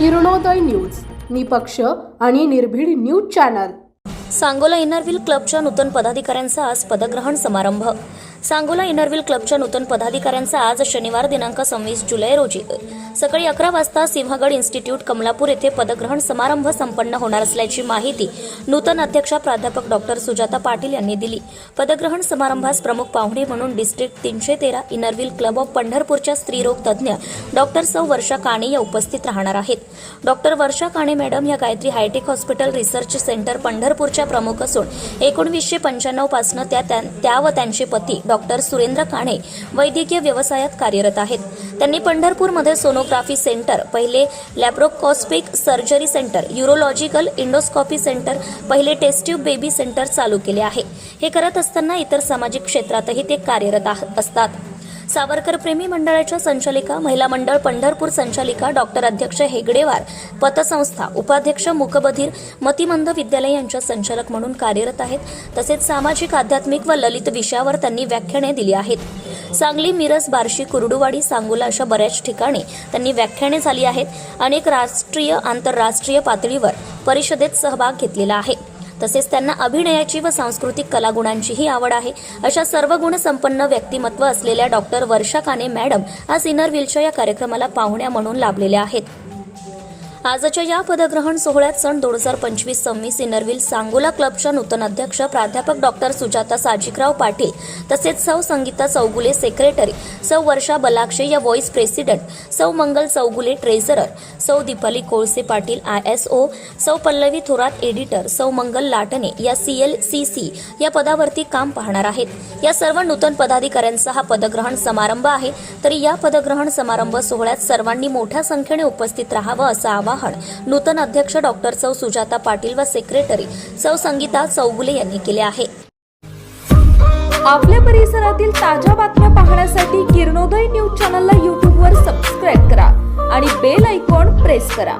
Kiranoday news. निपक्ष आणि निर्भीड न्यूज चॅनल. सांगोला इनरव्हील क्लबच्या नूतन पदाधिकाऱ्यांचा आज पदग्रहण समारंभ. सांगोला इनरव्हील क्लबच्या नूतन पदाधिकाऱ्यांचा आज शनिवार दिनांक सव्वीस जुलै रोजी. सकाळी अकरा वाजता सिंहगड इन्स्टिट्यूट कमलापूर येथे पदग्रहण समारंभ संपन्न होणार असल्याची माहिती नूतन अध्यक्षा प्राध्यापक डॉक्टर सुजाता पाटील यांनी दिली. पदग्रहण समारंभास प्रमुख पाहुणे म्हणून डिस्ट्रिक्ट तीनशे तेरा इनरव्हील क्लब ऑफ पंढरपूरच्या स्त्रीरोग तज्ज्ञ डॉक्टर सौ वर्षा काणे या उपस्थित राहणार आहेत. डॉक्टर वर्षा काणे मॅडम या Gayatri hi tech hospital research centre पंढरपूरच्या प्रमुख असून एकोणवीसशे पंच्याण्णवपासून त्या त्या त्या व त्यांचे पती डॉक्टर सुरेंद्र काणे वैद्यकीय व्यवसायात कार्यरत आहेत. त्यांनी पंढरपूरमध्ये सोनोग्राफी सेंटर पहिले laparoscopic surgery centre urological endoscopy centre पहिले टेस्ट्यूब बेबी सेंटर चालू केले आहे. हे करत असताना इतर सामाजिक क्षेत्रातही ते कार्यरत आह- असतात. सावरकर प्रेमी मंडळाच्या संचालिका महिला मंडळ पंढरपूर संचालिका डॉक्टर अध्यक्ष हेगडेवार पतसंस्था उपाध्यक्ष मुकबधीर मतिमंद विद्यालय यांच्या संचालक म्हणून कार्यरत आहेत. तसेच सामाजिक आध्यात्मिक व ललित विषयावर त्यांनी व्याख्याने दिली आहेत. सांगली मिरज बार्शी कुर्डुवाडी सांगोला अशा बऱ्याच ठिकाणी त्यांनी व्याख्याने झाली आहेत. अनेक राष्ट्रीय आंतरराष्ट्रीय पातळीवर परिषदेत सहभाग घेतलेला आहे. तसेच त्यांना अभिनयाची व सांस्कृतिक कलागुणांचीही आवड आहे. अशा सर्व गुणसंपन्न व्यक्तिमत्व असलेल्या डॉक्टर वर्षा काने मॅडम आज इनर व्हीलच्या या कार्यक्रमाला पाहुण्या म्हणून लाभलेल्या आहेत. आजच्या या पदग्रहण सोहळ्यात सन दोन हजार पंचवीस सव्वीस इनरव्हील सांगोला क्लबच्या नूतन अध्यक्ष प्राध्यापक डॉक्टर सुजाता साजिकराव पाटील तसेच सौ संगीता चौगुले सेक्रेटरी सौ वर्षा बलाक्षे या व्हॉइस प्रेसिडेंट सौ मंगल चौगुले ट्रेझरर सौ Deepali Kolse Patil I S O सौ पल्लवी थोरात एडिटर सौ मंगल लाटणे या सी एल सी सी या पदावरती काम पाहणार आहेत. या सर्व नूतन पदाधिकाऱ्यांचा हा पदग्रहण समारंभ आहे. तरी या पदग्रहण समारंभ सोहळ्यात सर्वांनी मोठ्या संख्येने उपस्थित राहावं असं आवाहन नूतन अध्यक्ष डॉक्टर सौ सुजाता पाटील व सेक्रेटरी सौ संगीता चौगुले यांनी केले आहे. आपल्या परिसरातील ताज्या बातम्या पाहण्यासाठी किरणोदय न्यूज चॅनलला यूट्यूबवर सबस्क्राईब करा आणि बेल आयकॉन प्रेस करा.